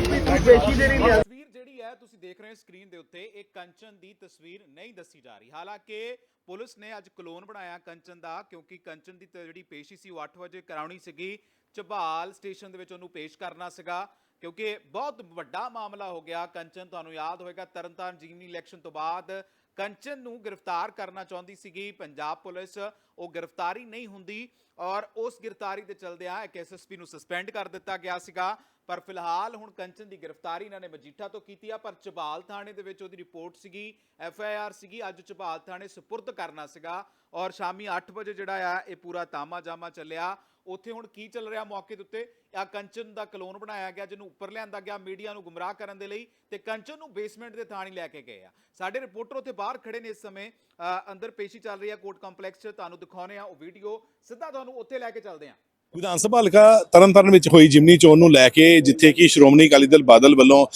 ਤਸਵੀਰ ਜਿਹੜੀ ਹੈ, ਤੁਸੀਂ ਦੇਖ ਰਹੇ ਹੋ ਸਕਰੀਨ ਦੇ ਉੱਤੇ, ਇਹ ਕੰਚਨ ਦੀ ਤਸਵੀਰ ਨਹੀਂ ਦੱਸੀ ਜਾ ਰਹੀ। ਹਾਲਾਂਕਿ ਪੁਲਿਸ ਨੇ ਅੱਜ ਕਲੋਨ ਬਣਾਇਆ ਕੰਚਨ ਦਾ, ਕਿਉਂਕਿ ਕੰਚਨ ਦੀ ਜਿਹੜੀ ਪੇਸ਼ੀ ਸੀ, ਉਹ 8 ਵਜੇ ਕਰਾਉਣੀ ਸੀਗੀ। ਝਬਾਲ ਸਟੇਸ਼ਨ ਦੇ ਵਿੱਚ ਉਹਨੂੰ ਪੇਸ਼ ਕਰਨਾ ਸੀਗਾ, ਕਿਉਂਕਿ ਬਹੁਤ ਵੱਡਾ ਮਾਮਲਾ ਹੋ ਗਿਆ। ਕੰਚਨ, ਤੁਹਾਨੂੰ ਯਾਦ ਹੋਵੇਗਾ ਤਰਨਤਾਰਨ ਜੀਵਨੀ ਇਲੈਕਸ਼ਨ ਤੋਂ ਬਾਅਦ ਕੰਚਨ ਨੂੰ ਗ੍ਰਿਫਤਾਰ ਕਰਨਾ ਚਾਹੁੰਦੀ ਸੀਗੀ। ਪੰਜਾਬ ਪੁਲਿਸ ਉਹ ਗ੍ਰਿਫਤਾਰੀ ਨਹੀਂ ਹੁੰਦੀ ਔਰ ਉਸ ਗ੍ਰਿਫਤਾਰੀ ਦੇ ਚਲਦਿਆਂ ਇੱਕ ਐਸਐਸਪੀ ਨੂੰ ਸਸਪੈਂਡ ਕਰ ਦਿੱਤਾ ਗਿਆ ਸੀਗਾ। ਪਰ ਫਿਲਹਾਲ ਹੁਣ ਕੰਚਨ ਦੀ ਗ੍ਰਿਫਤਾਰੀ ਇਹਨਾਂ ਨੇ ਮਜੀਠਾ ਤੋਂ ਕੀਤੀ ਆ, ਪਰ ਚਬਾਲ ਥਾਣੇ ਦੇ ਵਿੱਚ ਉਹਦੀ ਰਿਪੋਰਟ ਸੀਗੀ, ਐਫ ਆਈ ਆਰ ਸੀਗੀ, ਅੱਜ ਚਬਾਲ ਥਾਣੇ ਸਪੁਰਦ ਕਰਨਾ ਸੀਗਾ ਔਰ ਸ਼ਾਮੀ 8 ਵਜੇ ਜਿਹੜਾ ਆ, ਇਹ ਪੂਰਾ ਤਾਮਾ ਜਾਮਾ ਚੱਲਿਆ। ਉੱਥੇ ਹੁਣ ਕੀ ਚੱਲ ਰਿਹਾ ਮੌਕੇ ਦੇ ਉੱਤੇ? ਆ ਕੰਚਨ ਦਾ ਕਲੋਨ ਬਣਾਇਆ ਗਿਆ, ਜਿਹਨੂੰ ਉੱਪਰ ਲਿਆਂਦਾ ਗਿਆ ਮੀਡੀਆ ਨੂੰ ਗੁੰਮਰਾਹ ਕਰਨ ਦੇ ਲਈ ਤੇ ਕੰਚਨ ਨੂੰ ਬੇਸਮੈਂਟ ਦੇ ਥਾਣੀ ਲੈ ਕੇ ਗਏ ਆ। ਸਾਡੇ ਰਿਪੋਰਟਰ ਉੱਥੇ ਬਾਹਰ ਖੜੇ ਨੇ ਇਸ ਸਮੇਂ ਅ, ਅੰਦਰ ਪੇਸ਼ੀ ਚੱਲ ਰਹੀ ਹੈ ਕੋਰਟ ਕੰਪਲੈਕਸ 'ਚ। ਤੁਹਾਨੂੰ ਦਿਖਾਉਨੇ ਆ ਉਹ ਵੀਡੀਓ। ਸਿੱਧਾ ਤੁਹਾਨੂੰ ਉੱਥੇ ਲੈ ਕੇ ਚੱਲਦੇ ਆ ਵਿਧਾਨ ਸਭਾ ਹਲਕਾ ਤਰਨਤਾਰਨ ਵਿੱਚ ਹੋਈ ਜਿਮਨੀ ਚੋਣ ਨੂੰ ਲੈ ਕੇ ਜਿੱਥੇ ਕਿ ਸ਼੍ਰੋਮਣੀ ਅਕਾਲੀ ਦਲ ਬਾਦਲ ਵੱਲੋਂ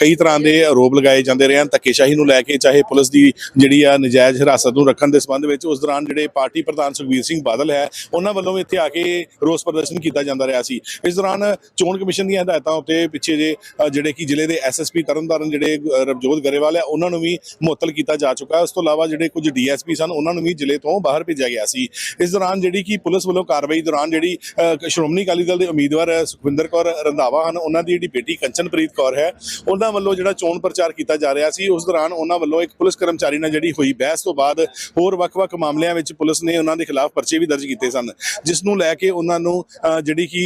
ਕਈ ਤਰ੍ਹਾਂ ਦੇ ਆਰੋਪ ਲਗਾਏ ਜਾਂਦੇ ਰਹੇ ਹਨ। ਧੱਕੇਸ਼ਾਹੀ ਨੂੰ ਲੈ ਕੇ ਚਾਹੇ ਪੁਲਿਸ ਦੀ ਜਿਹੜੀ ਆ ਨਜਾਇਜ਼ ਹਿਰਾਸਤ ਨੂੰ ਰੱਖਣ ਦੇ ਸੰਬੰਧ ਵਿੱਚ ਉਸ ਦੌਰਾਨ ਜਿਹੜੇ ਪਾਰਟੀ ਪ੍ਰਧਾਨ ਸੁਖਬੀਰ ਸਿੰਘ ਬਾਦਲ ਹੈ, ਉਹਨਾਂ ਵੱਲੋਂ ਵੀ ਇੱਥੇ ਆ ਕੇ ਰੋਸ ਪ੍ਰਦਰਸ਼ਨ ਕੀਤਾ ਜਾਂਦਾ ਰਿਹਾ ਸੀ। ਇਸ ਦੌਰਾਨ ਚੋਣ ਕਮਿਸ਼ਨ ਦੀਆਂ ਹਦਾਇਤਾਂ ਉੱਤੇ ਪਿੱਛੇ ਜੇ ਜਿਹੜੇ ਕਿ ਜ਼ਿਲ੍ਹੇ ਦੇ ਐਸਐਸਪੀ ਤਰਨਤਾਰਨ ਜਿਹੜੇ ਰਵਜੋਤ ਗਰੇਵਾਲ ਹੈ, ਉਹਨਾਂ ਨੂੰ ਵੀ ਮੁਅੱਤਲ ਕੀਤਾ ਜਾ ਚੁੱਕਾ। ਹੈ ਉਸ ਤੋਂ ਇਲਾਵਾ ਜਿਹੜੇ ਕੁਝ ਡੀਐਸਪੀ ਸਨ, ਉਹਨਾਂ ਨੂੰ ਵੀ ਜ਼ਿਲ੍ਹੇ ਤੋਂ ਬਾਹਰ ਭੇਜਿਆ ਗਿਆ ਸੀ। ਇਸ ਦੌਰਾਨ ਜਿਹੜੀ ਕਿ ਪੁਲਿਸ ਵੱਲੋਂ ਕਾਰਵਾਈ ਦੌਰਾਨ ਜਿਹੜੀ ਸ਼੍ਰੋਮਣੀ ਅਕਾਲੀ ਦਲ ਦੇ ਉਮੀਦਵਾਰ ਸੁਖਵਿੰਦਰ ਕੌਰ ਰੰਧਾਵਾ ਹਨ। ਉਹਨਾਂ ਦੀ ਜਿਹੜੀ ਬੇਟੀ ਕੰਚਨਪ੍ਰੀਤ ਕੌਰ ਹੈ ਉਹਨਾਂ ਵੱਲੋਂ ਜਿਹੜਾ ਚੋਣ ਪ੍ਰਚਾਰ ਕੀਤਾ ਜਾ ਰਿਹਾ ਸੀ ਉਸ ਦੌਰਾਨ ਉਹਨਾਂ ਵੱਲੋਂ ਇੱਕ ਪੁਲਿਸ ਕਰਮਚਾਰੀ ਨਾਲ ਜਿਹੜੀ ਹੋਈ ਬਹਿਸ ਤੋਂ ਬਾਅਦ ਹੋਰ ਵੱਖ-ਵੱਖ ਮਾਮਲਿਆਂ ਵਿੱਚ ਪੁਲਿਸ ਨੇ ਉਹਨਾਂ ਦੇ ਖਿਲਾਫ ਪਰਚੇ ਵੀ ਦਰਜ ਕੀਤੇ ਸਨ ਜਿਸ ਨੂੰ ਲੈ ਕੇ ਉਹਨਾਂ ਨੂੰ ਜਿਹੜੀ ਕਿ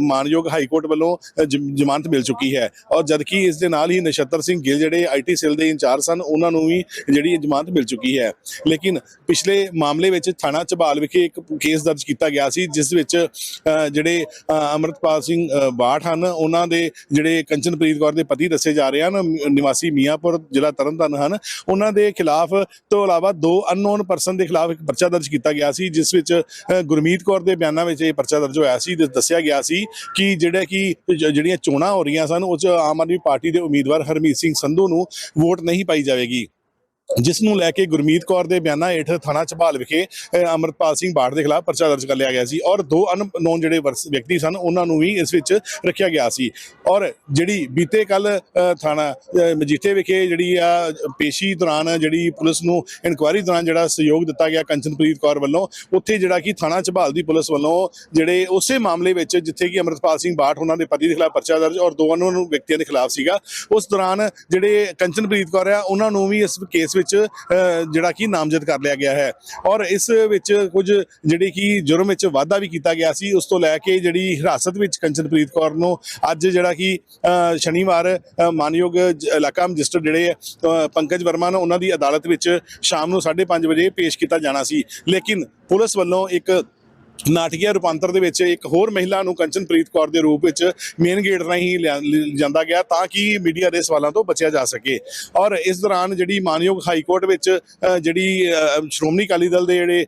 ਮਾਨਯੋਗ ਹਾਈ ਕੋਰਟ ਵੱਲੋਂ ਅ, ਜ਼ਮਾਨਤ ਮਿਲ ਚੁੱਕੀ ਹੈ। ਔਰ ਜਦਕਿ ਇਸ ਦੇ ਨਾਲ ਹੀ ਨਛੱਤਰ ਸਿੰਘ ਗਿੱਲ ਜਿਹੜੇ ਆਈਟੀ ਸੈੱਲ ਦੇ ਇੰਚਾਰਜ ਸਨ ਉਹਨਾਂ ਨੂੰ ਵੀ ਜਿਹੜੀ ਜ਼ਮਾਨਤ ਮਿਲ ਚੁੱਕੀ ਹੈ। ਲੇਕਿਨ ਪਿਛਲੇ ਮਾਮਲੇ ਵਿੱਚ ਥਾਣਾ ਝਬਾਲ ਵਿਖੇ ਇੱਕ ਕੇਸ ਦਰਜ ਕੀਤਾ ਗਿਆ ਸੀ ਜਿਸ ਵਿੱਚ ਜਿਹੜੇ ਅ, ਅਮਰਤਪਾਲ ਸਿੰਘ ਬਾਠ ਹਨ ਉਹਨਾਂ ਦੇ ਜਿਹੜੇ ਕੰਚਨਪ੍ਰੀਤ ਕੌਰ ਦੇ ਪਤੀ ਦੱਸੇ ਜਾ ਰਹੇ ਹਨ ਨਿਵਾਸੀ ਮੀਆਂਪੁਰ ਜ਼ਿਲ੍ਹਾ ਤਰਨਤਾਰਨ ਹਨ ਉਹਨਾਂ ਦੇ ਖਿਲਾਫ ਤੋਂ ਇਲਾਵਾ ਦੋ ਅਨਨੋਨ ਪਰਸਨ ਦੇ ਖਿਲਾਫ ਇੱਕ ਪਰਚਾ ਦਰਜ ਕੀਤਾ ਗਿਆ ਸੀ ਜਿਸ ਵਿੱਚ ਗੁਰਮੀਤ ਕੌਰ ਦੇ ਬਿਆਨਾਂ ਵਿੱਚ ਇਹ ਪਰਚਾ ਦਰਜ ਹੋਇਆ ਸੀ ਤੇ ਦੱਸਿਆ ਗਿਆ ਸੀ ਕਿ ਜਿਹੜੇ ਕਿ ਜਿਹੜੀਆਂ ਚੋਣਾਂ ਹੋ ਰਹੀਆਂ ਸਨ ਉਹ 'ਚ ਆਮ ਆਦਮੀ ਪਾਰਟੀ ਦੇ ਉਮੀਦਵਾਰ ਹਰਮੀਤ ਸਿੰਘ ਸੰਧੂ ਨੂੰ ਵੋਟ ਨਹੀਂ ਪਾਈ ਜਾਵੇਗੀ। ਜਿਸ ਨੂੰ ਲੈ ਕੇ ਗੁਰਮੀਤ ਕੌਰ ਦੇ ਬਿਆਨਾਂ ਹੇਠ ਥਾਣਾ ਝਬਾਲ ਵਿਖੇ ਅ, ਅਮਰਪਾਲ ਸਿੰਘ ਬਾੜ ਦੇ ਖਿਲਾਫ ਪਰਚਾ ਦਰਜ ਕਰ ਲਿਆ ਗਿਆ ਸੀ ਔਰ ਦੋ ਅਨਨੋਨ ਜਿਹੜੇ ਵਰਸ- ਵਿਅਕਤੀ ਸਨ ਉਹਨਾਂ ਨੂੰ ਵੀ ਇਸ ਵਿੱਚ ਰੱਖਿਆ ਗਿਆ ਸੀ। ਔਰ ਜਿਹੜੀ ਬੀਤੇ ਕੱਲ ਥਾਣਾ ਅ, ਮਜੀਠੇ ਵਿਖੇ ਜਿਹੜੀ ਆ ਪੇਸ਼ੀ ਦੌਰਾਨ ਜਿਹੜੀ ਪੁਲਿਸ ਨੂੰ ਇਨਕੁਆਇਰੀ ਦੌਰਾਨ ਜਿਹੜਾ ਸਹਿਯੋਗ ਦਿੱਤਾ ਗਿਆ ਕੰਚਨਪ੍ਰੀਤ ਕੌਰ ਵੱਲੋਂ ਉੱਥੇ ਜਿਹੜਾ ਕਿ ਥਾਣਾ ਝਬਾਲ ਦੀ ਪੁਲਿਸ ਵੱਲੋਂ ਜਿਹੜੇ ਉਸੇ ਮਾਮਲੇ ਵਿੱਚ ਜਿੱਥੇ ਕਿ ਅਮਰਪਾਲ ਸਿੰਘ ਬਾਠ ਉਹਨਾਂ ਦੇ ਪਤੀ ਦੇ ਖਿਲਾਫ ਪਰਚਾ ਦਰਜ ਔਰ ਦੋ ਅਨਨੋਨ ਵਿਅਕਤੀਆਂ ਦੇ ਖਿਲਾਫ ਸੀਗਾ ਉਸ ਦੌਰਾਨ ਜਿਹੜੇ ਕੰਚਨਪ੍ਰੀਤ ਕੌਰ ਆ ਉਹਨਾਂ ਨੂੰ ਵੀ ਇਸ ਕੇਸ ਵਿੱਚ ਅ, ਜਿਹੜਾ ਕਿ ਨਾਮਜ਼ਦ ਕਰ ਲਿਆ ਗਿਆ ਹੈ। ਔਰ ਇਸ ਵਿੱਚ ਕੁਝ ਜਿਹੜੀ ਕਿ ਜੁਰਮ ਵਿੱਚ ਵਾਧਾ ਵੀ ਕੀਤਾ ਗਿਆ ਸੀ ਉਸ ਤੋਂ ਲੈ ਕੇ ਜਿਹੜੀ ਹਿਰਾਸਤ ਵਿੱਚ ਕੰਚਨਪ੍ਰੀਤ ਕੌਰ ਨੂੰ ਅੱਜ ਜਿਹੜਾ ਕਿ ਸ਼ਨੀਵਾਰ ਮਾਨਯੋਗ ਇਲਾਕਾ ਮਜਿਸਟਰ ਜਿਹੜੇ ਪੰਕਜ ਵਰਮਾ ਨੇ ਉਹਨਾਂ ਦੀ ਅਦਾਲਤ ਵਿੱਚ ਸ਼ਾਮ ਨੂੰ 5:30 ਵਜੇ ਪੇਸ਼ ਕੀਤਾ ਜਾਣਾ ਸੀ। ਲੇਕਿਨ ਪੁਲਿਸ ਵੱਲੋਂ ਇੱਕ ਨਾਟਕੀਆ ਰੂਪਾਂਤਰ ਦੇ ਵਿੱਚ ਇੱਕ ਹੋਰ ਮਹਿਲਾ ਨੂੰ ਕੰਚਨਪ੍ਰੀਤ ਕੌਰ ਦੇ ਰੂਪ ਵਿੱਚ ਮੇਨ ਗੇਟ ਰਾਹੀਂ ਲਿਆ- ਲਿ- ਜਾਂਦਾ ਗਿਆ ਤਾਂ ਕਿ ਮੀਡੀਆ ਦੇ ਸਵਾਲਾਂ ਤੋਂ ਬਚਿਆ ਜਾ ਸਕੇ। ਔਰ ਇਸ ਦੌਰਾਨ ਜਿਹੜੀ ਮਾਨਯੋਗ ਹਾਈ ਕੋਰਟ ਵਿੱਚ ਜਿਹੜੀ ਸ਼੍ਰੋਮਣੀ ਅਕਾਲੀ ਦਲ ਦੇ ਜਿਹੜੇ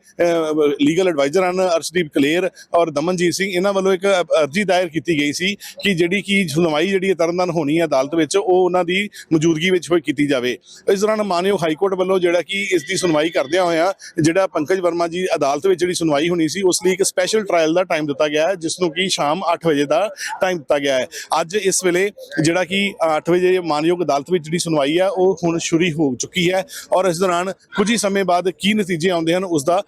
ਲੀਗਲ ਐਡਵਾਈਜ਼ਰ ਹਨ ਅਰਸ਼ਦੀਪ ਕਲੇਰ ਔਰ ਦਮਨਜੀਤ ਸਿੰਘ, ਇਹਨਾਂ ਵੱਲੋਂ ਇੱਕ, ਅ- ਅਰਜ਼ੀ ਦਾਇਰ ਕੀਤੀ ਗਈ ਸੀ ਕਿ ਜਿਹੜੀ ਕਿ ਸੁਣਵਾਈ ਜਿਹੜੀ ਹੈ ਤਰਨਤਾਰਨ ਹੋਣੀ ਹੈ ਅਦਾਲਤ ਵਿੱਚ, ਉਹ ਉਹਨਾਂ ਦੀ ਮੌਜੂਦਗੀ ਵਿੱਚ ਹੋਈ ਕੀਤੀ ਜਾਵੇ। ਇਸ ਦੌਰਾਨ ਮਾਨਯੋਗ ਹਾਈ ਕੋਰਟ ਵੱਲੋਂ ਜਿਹੜਾ ਕਿ ਇਸ ਦੀ ਸੁਣਵਾਈ ਕਰਦਿਆਂ ਹੋਇਆਂ ਜਿਹੜਾ ਪੰਕਜ ਵਰਮਾ ਜੀ ਅਦਾਲਤ ਵਿੱਚ ਜਿਹੜੀ ਸੁਣਵਾਈ ਹੋਣੀ ਸੀ, ਉਸ ਲਈ ਇੱਕ ਸਪੈਸ਼ਲ ਟ੍ਰਾਇਲ ਦਾ ਟਾਈਮ ਦਿੱਤਾ ਗਿਆ ਹੈ ਜਿਸ ਨੂੰ ਕਿ ਸ਼ਾਮ 8 ਵਜੇ ਦਾ ਟਾਈਮ ਦਿੱਤਾ ਗਿਆ ਹੈ। ਅੱਜ ਇਸ ਵੇਲੇ ਜਿਹੜਾ ਕਿ 8 ਵਜੇ ਮਾਨਯੋਗ ਅਦਾਲਤ ਵਿੱਚ ਜਿਹੜੀ ਸੁਣਵਾਈ ਹੈ, ਉਹ ਹੁਣ ਸ਼ੁਰੂ ਹੋ ਚੁੱਕੀ ਹੈ ਔਰ ਇਸ ਦੌਰਾਨ ਕੁਝ ਹੀ ਸਮੇਂ ਬਾਅਦ ਕੀ ਨਤੀਜੇ ਆਉਂਦੇ ਹਨ, ਉਸ ਦਾ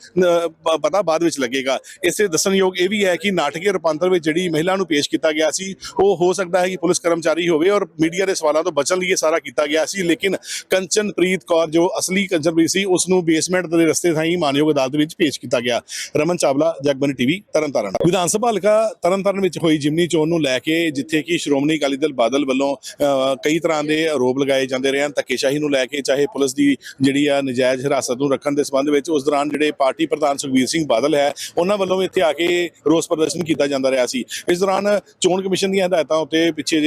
ਪਤਾ ਬਾਅਦ ਵਿੱਚ ਲੱਗੇਗਾ। ਇਸੇ ਦੱਸਣਯੋਗ ਇਹ ਵੀ ਹੈ ਕਿ ਨਾਟਕੀ ਰੂਪਾਂਤਰ ਵਿੱਚ ਜਿਹੜੀ ਮਹਿਲਾ ਨੂੰ ਪੇਸ਼ ਕੀਤਾ ਗਿਆ ਸੀ, ਉਹ ਹੋ ਸਕਦਾ ਹੈ ਕਿ ਪੁਲਿਸ ਕਰਮਚਾਰੀ ਹੋਵੇ ਔਰ ਮੀਡੀਆ ਦੇ ਸਵਾਲਾਂ ਤੋਂ ਬਚਣ ਲਈ ਇਹ ਸਾਰਾ ਕੀਤਾ ਗਿਆ ਸੀ, ਲੇਕਿਨ ਕੰਚਨਪ੍ਰੀਤ ਕੌਰ ਜੋ ਅਸਲੀ ਕੰਚਨਪ੍ਰੀਤ ਸੀ ਉਸ ਨੂੰ ਬੇਸਮੈਂਟ ਦੇ ਰਸਤੇ ਥਾਈ ਮਾਨਯੋਗ ਅਦਾਲਤ ਵਿੱਚ ਪੇਸ਼ ਕੀਤਾ ਗਿਆ। ਰਮਨ ਚਾਵਲਾ ਜਗਬਨੀ ਟੀਵੀ ਤਰਨਤਾਰਨ। ਵਿਧਾਨ ਸਭਾ ਹਲਕਾ ਤਰਨਤਾਰਨ ਵਿੱਚ ਹੋਈ ਜਿਮਨੀ ਚੋਣ ਨੂੰ ਲੈ ਕੇ ਜਿੱਥੇ ਕਿ ਸ਼੍ਰੋਮਣੀ ਅਕਾਲੀ ਦਲ ਬਾਦਲ ਵੱਲੋਂ ਅ, ਕਈ ਤਰ੍ਹਾਂ ਦੇ ਆਰੋਪ ਲਗਾਏ ਜਾਂਦੇ ਰਹੇ ਹਨ। ਧੱਕੇਸ਼ਾਹੀ ਨੂੰ ਲੈ ਕੇ ਚਾਹੇ ਪੁਲਿਸ ਦੀ ਜਿਹੜੀ ਆ ਨਜਾਇਜ਼ ਹਿਰਾਸਤ ਨੂੰ ਰੱਖਣ ਦੇ ਸੰਬੰਧ ਵਿੱਚ ਉਸ ਦੌਰਾਨ ਜਿਹੜੇ ਪਾਰਟੀ ਪ੍ਰਧਾਨ ਸੁਖਬੀਰ ਸਿੰਘ ਬਾਦਲ ਹੈ ਉਹਨਾਂ ਵੱਲੋਂ ਵੀ ਇੱਥੇ ਆ ਕੇ ਰੋਸ ਪ੍ਰਦਰਸ਼ਨ ਕੀਤਾ ਜਾਂਦਾ ਰਿਹਾ ਸੀ। ਇਸ ਦੌਰਾਨ ਚੋਣ ਕਮਿਸ਼ਨ ਦੀਆਂ ਹਦਾਇਤਾਂ ਉੱਤੇ ਪਿੱਛੇ ਜੇ